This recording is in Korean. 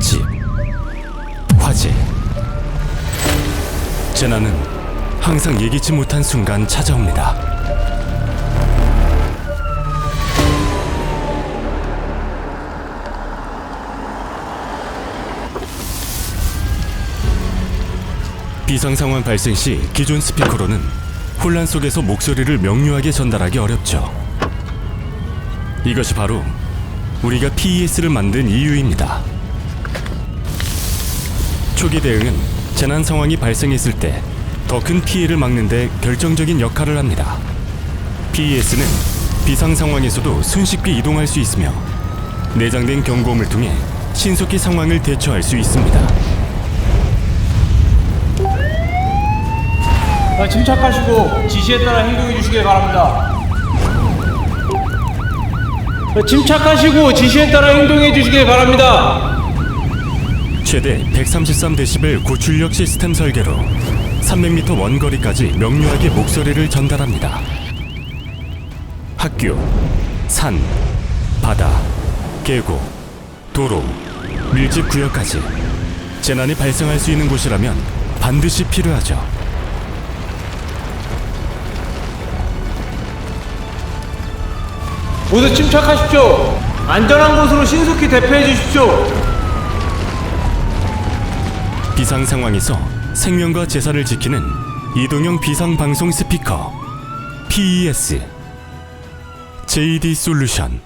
맛집, 화재. 재난은 항상 예기치 못한 순간 찾아옵니다. 비상 상황 발생 시 기존 스피커로는 혼란 속에서 목소리를 명료하게 전달하기 어렵죠. 이것이 바로 우리가 PES를 만든 이유입니다. 초기 대응은 재난 상황이 발생했을 때 더 큰 피해를 막는 데 결정적인 역할을 합니다. PES는 비상 상황에서도 손쉽게 이동할 수 있으며 내장된 경고음을 통해 신속히 상황을 대처할 수 있습니다. 자, 침착하시고 지시에 따라 행동해 주시길 바랍니다. 자, 침착하시고 지시에 따라 행동해 주시길 바랍니다. 최대 133dB 고출력 시스템 설계로 300m 원거리까지 명료하게 목소리를 전달합니다. 학교, 산, 바다, 계곡, 도로, 밀집 구역까지 재난이 발생할 수 있는 곳이라면 반드시 필요하죠. 모두 침착하십시오. 안전한 곳으로 신속히 대피해 주십시오. 비상 상황에서 생명과 재산을 지키는 이동형 비상 방송 스피커 PES JD 솔루션